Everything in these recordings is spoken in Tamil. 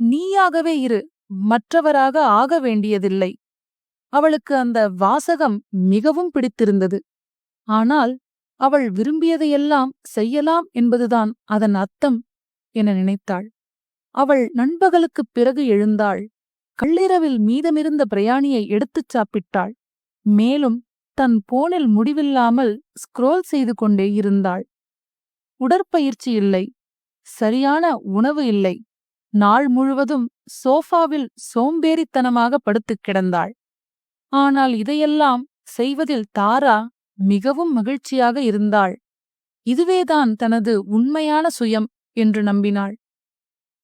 நீயாகவே இரு மற்றவராக ஆக வேண்டியதில்லை. அவளுக்கு அந்த வாசகம் மிகவும் பிடித்திருந்தது. ஆனால் அவள் விரும்பியதையெல்லாம் செய்யலாம் என்பதுதான் அதன் அர்த்தம் என நினைத்தாள். அவள் நண்பகலுக்குப் பிறகு எழுந்தாள். கள்ளிரவில் மீதமிருந்த பிரயாணியை எடுத்துச் சாப்பிட்டாள். மேலும் தன் போனில் முடிவில்லாமல் ஸ்க்ரோல் செய்து கொண்டே இருந்தாள். உடற்பயிற்சி இல்லை. சரியான உணவு இல்லை. நாள் முழுவதும் சோஃபாவில் சோம்பேறித்தனமாக படுத்துக் கிடந்தாள். ஆனால் இதையெல்லாம் செய்வதில் தாரா மிகவும் மகிழ்ச்சியாக இருந்தாள். இதுவேதான் தனது உண்மையான சுயம் என்று நம்பினாள்.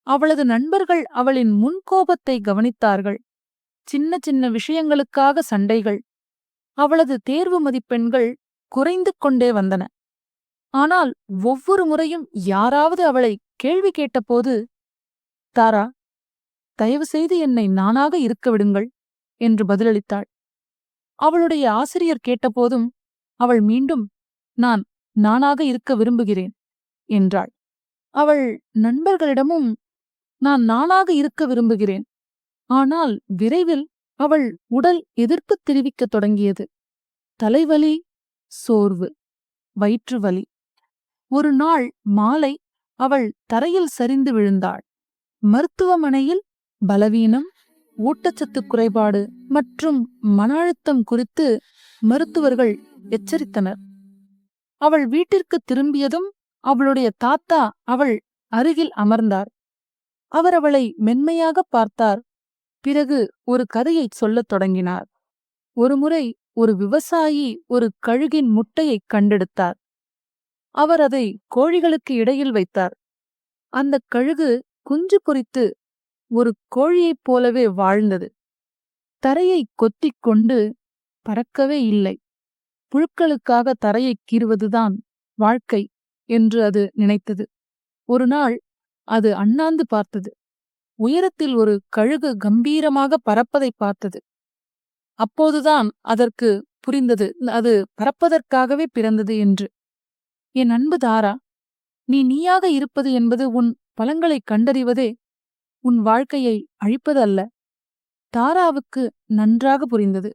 அவளது நண்பர்கள் அவளின் முன்கோபத்தை கவனித்தார்கள். சின்ன சின்ன விஷயங்களுக்காக சண்டைகள். அவளது தேர்வு மதிப்பெண்கள் குறைந்து கொண்டே வந்தன. ஆனால் ஒவ்வொரு முறையும் யாராவது அவளை கேள்வி கேட்டபோது தாரா தயவு செய்து என்னை நானாக இருக்க விடுங்கள் என்று பதிலளித்தாள். அவளுடைய ஆசிரியர் கேட்டபோதும் அவள் மீண்டும் நான் நானாக இருக்க விரும்புகிறேன் என்றாள். அவள் நண்பர்களிடமும் நான் நானாக இருக்க விரும்புகிறேன். ஆனால் விரைவில் அவள் உடல் எதிர்ப்பு தெரிவிக்கத் தொடங்கியது. தலைவலி சோர்வு வயிற்று வலி. ஒரு நாள் மாலை அவள் தரையில் சரிந்து விழுந்தாள். மருத்துவமனையில் பலவீனம் ஊட்டச்சத்து குறைபாடு மற்றும் மன அழுத்தம் குறித்து மருத்துவர்கள் எச்சரித்தனர். அவள் வீட்டிற்கு திரும்பியதும் அவளுடைய தாத்தா அவள் அருகில் அமர்ந்தார். அவர் அவளை மென்மையாக பார்த்தார். பிறகு ஒரு கதையைச் சொல்லத் தொடங்கினார். ஒருமுறை ஒரு விவசாயி ஒரு கழுகின் முட்டையைக் கண்டெடுத்தார். அவர் அதை கோழிகளுக்கு இடையில் வைத்தார். அந்தக் கழுகு குஞ்சு பொறித்து ஒரு கோழியைப் போலவே வாழ்ந்தது. தரையை கொத்திக் கொண்டு பறக்கவே இல்லை. புழுக்களுக்காக தரையைக் கீறுவதுதான் வாழ்க்கை என்று அது நினைத்தது. ஒரு நாள் அது அண்ணாந்து பார்த்தது. உயரத்தில் ஒரு கழுகு கம்பீரமாக பறப்பதை பார்த்தது. அப்போதுதான் அதற்கு புரிந்தது அது பறப்பதற்காகவே பிறந்தது என்று. என் அன்பு தாரா நீ நீயாக இருப்பது என்பது உன் பலங்களைக் கண்டறிவதே உன் வாழ்க்கையை அழிப்பது அல்ல தாராவுக்கு நன்றாக புரிந்தது.